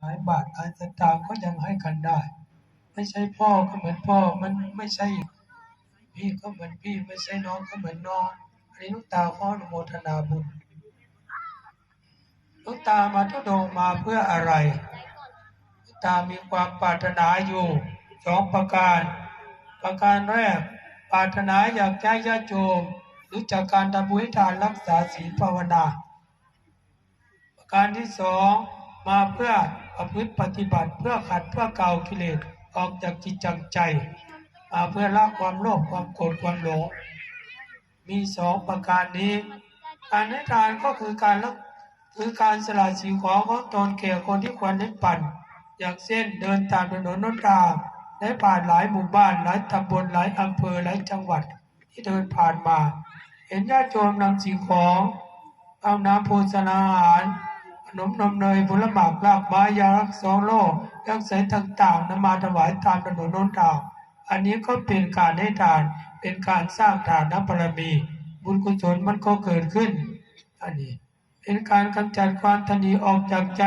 หลายบาทหลายสตางค์ก็ยังให้กันได้ ไม่ใช่พ่อก็เหมือนพ่อมันไม่ใช่ พี่ก็เหมือนพี่ไม่ใช่น้องก็เหมือนน้องอันนี้ลูกตาขออนุโมทนาบุญลูกตามาทุดงมาเพื่ออะไรลูกตามีความปรารถนาอยู่สองประการ ประการแรกปรารถนาอยากให้ญาติโยมรู้จักการทำบุญทานรักษาศีลภาวนา ประการที่สองมาเพื่อ ประพฤติปฏิบัติเพื่อขัดเพื่อเกากิเลสออกจากจิตจังใจมาเพื่อละความโลภความโกรธความหลง มีสองประการนี้ การให้ทานก็คือการละคือการสละสิ่งของของตนแก่คนที่ควรได้ปั่นอย่างเช่นเดินตามถนนนนทางได้ผ่านหลายหมู่บ้านหลายตำบลหลายอำเภอหลายจังหวัดที่เดินผ่านมา เห็นญาติโยมนำสิ่งของเอาน้ำโภชนาอาหาร ขนมนมเนยผลหมากลากไม้ยารักษาโรคเครื่องใช้ต่างๆนำมาถวายตามถนนนนทางอันนี้ก็เป็นการให้ทาน เป็นการสร้างฐานบารมี บุญกุศลมันก็เกิดขึ้น อันนี้ เป็นการกำจัดความทันดีออกจากใจ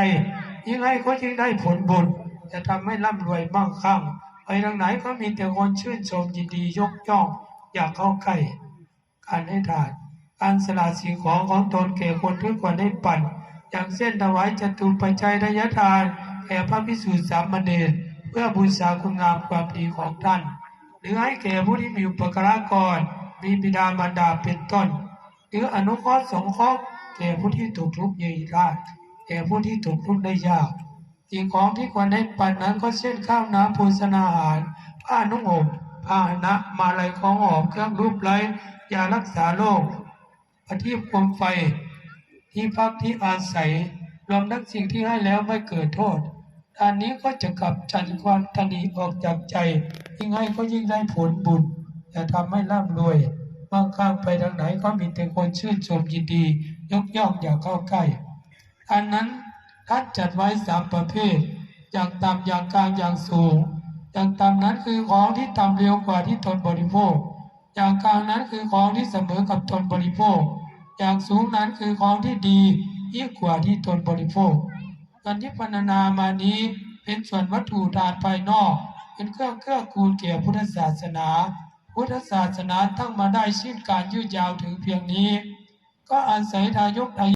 ยิ่งให้ก็ยิ่งได้ผลบุญ จะทำให้ร่ำรวยมั่งคั่ง ไปทางไหนก็มีแต่คนชื่นชมยินดียกย่อง อยากเข้าใกล้ การให้ทาน การสละสิ่งของของตนแก่คนที่ควรได้ปั่น อย่างเช่นถวายจตุปัจจัยทายทานแก่พระพิสุทธิสามเณรเพื่อบูชาคุณงามความดีของท่าน หรือให้แก่ผู้ที่มีอุปการะกรมีบิดามารดาเป็นต้น หรืออนุเคราะห์สงเคราะห์แก่ผู้ที่ถูกทุกข์ยากแก่ผู้ที่ถูกทุกข์ได้ยากสิ่งของที่ควรให้ปันนั้นก็เช่นข้าวน้ำโภชนาอาหาร ผ้านุ่งห่มผ้าหนะมาลัยของหอมเครื่องรูปไล้ยารักษาโรคปฏิบควมไฟ ที่พักที่อาศัย รวมทั้งสิ่งที่ให้แล้วไม่เกิดโทษอันนี้ก็จะกลับจัดความทนีออกจากใจ ยิ่งให้ก็ยิ่งได้ผลบุญจะทำให้ร่ำรวยบางข้งไปทางไหนก็มีแต่คนชื่นชมยินดี ยกย่องอย่าเข้าใกล้อันนั้นท่านจัดไว้สามประเภท อย่างต่ำอย่างกลางอย่างสูง อย่างต่ำนั้นคือของที่ต่ำเร็วกว่าที่ตนบริโภค อย่างกลางนั้นคือของที่เสมอกับตนบริโภค อย่างสูงนั้นคือของที่ดียิ่งกว่าที่ตนบริโภคการที่พรรณนามานี้เป็นส่วนวัตถุทานภายนอก เป็นเครื่องเครื่อกูลแก่พุทธศาสนา พุทธศาสนาตั้งมาได้ชิ้นการยืดยาวถึงเพียงนี้ ก็อาศัยทายกทาย